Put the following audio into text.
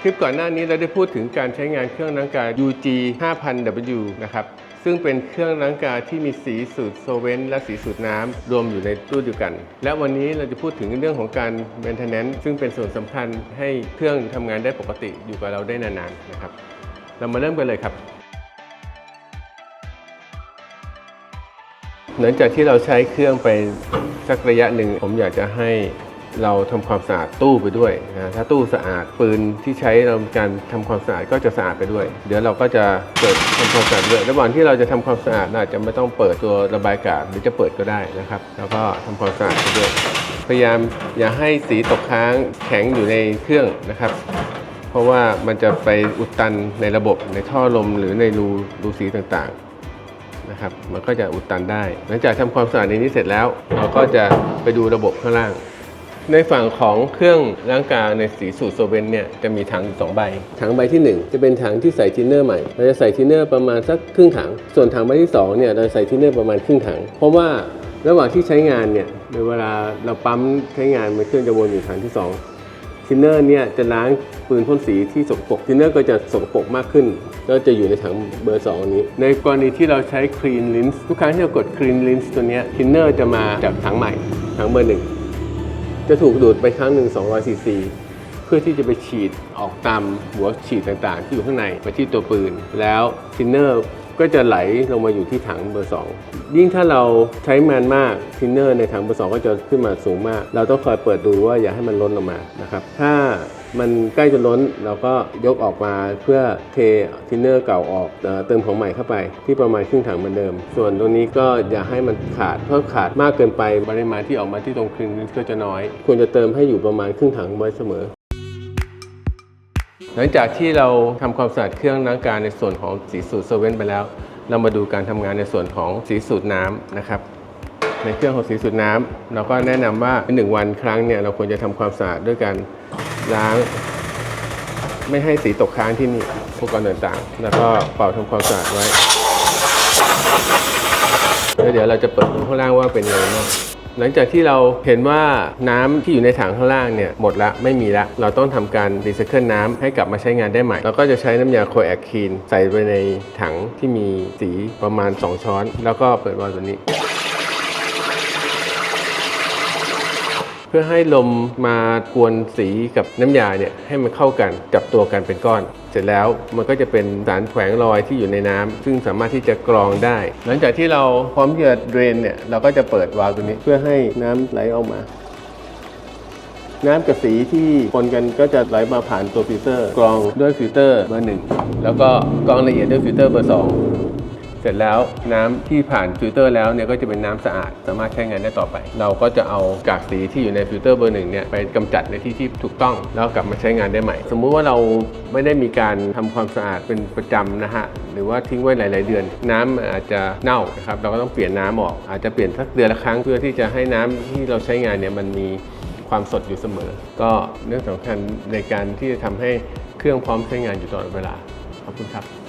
คลิปก่อนหน้านี้เราได้พูดถึงการใช้งานเครื่องล้างกา UG 5000W นะครับ ซึ่งเป็นเครื่องล้างกาที่มีสีสูตรโซเวนและสีสูตรน้ำรวมอยู่ในตู้เดียวกัน และวันนี้เราจะพูดถึงเรื่องของการ maintenance ซึ่งเป็นส่วนสำคัญให้เครื่องทำงานได้ปกติอยู่กับเราได้นานๆนะครับ เรามาเริ่มกันเลยครับหลังจากที่เราใช้เครื่องไปสักระยะหนึ่งผมอยากจะให้ เราทำความสะอาดตู้ไปด้วยนะถ้าตู้สะอาดปืนที่ใช้เราการทำความสะอาดก็จะสะอาดไปด้วย เดี๋ยวเราก็จะเปิดทำความสะอาดด้วยระหว่างที่เราจะทำความสะอาดอาจจะไม่ต้องเปิดตัวระบายอากาศหรือจะเปิดก็ได้นะครับ แล้วก็ทำความสะอาดไปด้วย พยายามอย่าให้สีตกค้างแข็งอยู่ในเครื่องนะครับ เพราะว่ามันจะไปอุดตันในระบบในท่อลมหรือในรูรูสีต่างๆนะครับ มันก็จะอุดตันได้ หลังจากทำความสะอาดในนี้เสร็จแล้ว เราก็จะไปดูระบบข้างล่าง ในฝั่งของเครื่องล้างกาในสีสูตรโซเวนเนี่ยจะมีถังสองใบ ถังใบที่ 1 จะเป็นถังที่ใส่ทินเนอร์ใหม่ เราจะใส่ทินเนอร์ประมาณสักครึ่งถัง ส่วนถังใบที่2เนี่ยเราใส่ทินเนอร์ประมาณครึ่งถัง เพราะว่าระหว่างที่ใช้งานเนี่ยในเวลาเราปั๊มใช้งานมันเครื่องจะวนอยู่ถังที่สองทินเนอร์เนี่ยจะล้างปืนพ่นสีที่สกปรกทินเนอร์ก็จะสกปรกมากขึ้น ก็จะอยู่ในถังเบอร์2อันนี้ ในกรณีที่เราใช้ Clean Rinse ทุกครั้งที่เรากด Clean Rinse ตัวนี้ทินเนอร์จะมาจากถังใหม่ถังเบอร์หนึ่ง จะถูกดูดไปครั้งหนึ่ง200ซีซีเพื่อที่จะไปฉีดออกตามหัวฉีดต่างๆ ที่อยู่ข้างในไปที่ตัวปืน แล้วทินเนอร์ก็จะไหลลงมาอยู่ที่ถังเบอร์ 2 ยิ่งถ้าเราใช้มันมากทินเนอร์ในถังเบอร์ 2 ก็จะขึ้นมาสูงมาก เราต้องคอยเปิดดูว่าอย่าให้มันล้นลงมานะครับถ้า มันใกล้จะล้นเราก็ยกออกมาเพื่อเททินเนอร์เก่าออกเติมของใหม่เข้าไป ที่ประมาณครึ่งถังเหมือนเดิม ส่วนตรงนี้ก็อย่าให้มันขาดเพราะขาดมากเกินไปปริมาณที่ออกมาที่ตรงครึ่งนี้ก็จะน้อย ควรจะเติมให้อยู่ประมาณครึ่งถังไว้เสมอหลังจากที่เราทำความสะอาดเครื่องล้างการในส่วนของสีสูตรโซเว่นไปแล้ว เรามาดูการทำงานในส่วนของสีสูตรน้ำนะครับ ในเครื่องของสีสูตรน้ำเราก็แนะนำว่าในหนึ่งวันครั้งเนี่ยเราควรจะทำความสะอาดด้วยการ ล้าง ไม่ให้สีตกค้างที่นี่อุปกรณ์ต่างๆ แล้วก็เป่าทำความสะอาดไว้แล้วเดี๋ยวเราจะเปิดดูข้างล่างว่าเป็นยังไงบ้างหลังจากที่เราเห็นว่าน้ำที่อยู่ในถังข้างล่างเนี่ยหมดละไม่มีละ เราต้องทำการรีไซเคิลน้ำให้กลับมาใช้งานได้ใหม่เราก็จะใช้น้ำยาโคแอคคีนใส่ไปในถังที่มีสีประมาณ 2 ช้อน แล้วก็เปิดวาล์วตัวนี้ เพื่อให้ลมมากวนสีกับน้ำยาเนี่ยให้มันเข้ากันจับตัวกันเป็นก้อน เสร็จแล้วมันก็จะเป็นสารแฝงลอยที่อยู่ในน้ำซึ่งสามารถที่จะกรองได้ หลังจากที่เราพร้อมที่จะเดรนเนี่ยเราก็จะเปิดวาล์วตัวนี้เพื่อให้น้ำไหลออกมาน้ำกับสีที่ปนกันก็จะไหลมาผ่านตัวฟิลเตอร์ กรองด้วยฟิลเตอร์เบอร์หนึ่งแล้วก็กรองละเอียดด้วยฟิลเตอร์เบอร์สอง เสร็จแล้วน้ำที่ผ่านฟิลเตอร์แล้วเนี่ยก็จะเป็นน้ำสะอาด สามารถใช้งานได้ต่อไป เราก็จะเอากากสีที่อยู่ในฟิลเตอร์เบอร์หนึ่งเนี่ยไปกำจัดในที่ที่ถูกต้อง แล้วกลับมาใช้งานได้ใหม่ สมมุติว่าเราไม่ได้มีการทำความสะอาดเป็นประจำนะฮะหรือว่าทิ้งไว้หลาย ๆ เดือน น้ำอาจจะเน่านะครับเราก็ต้องเปลี่ยนน้ำออกอาจจะเปลี่ยนสักเดือนละครั้งเพื่อที่จะให้น้ำที่เราใช้งานเนี่ยมันมีความสดอยู่เสมอ ก็เรื่องสำคัญในการที่จะทำให้เครื่องพร้อมใช้งานอยู่ตลอดเวลา ขอบคุณครับ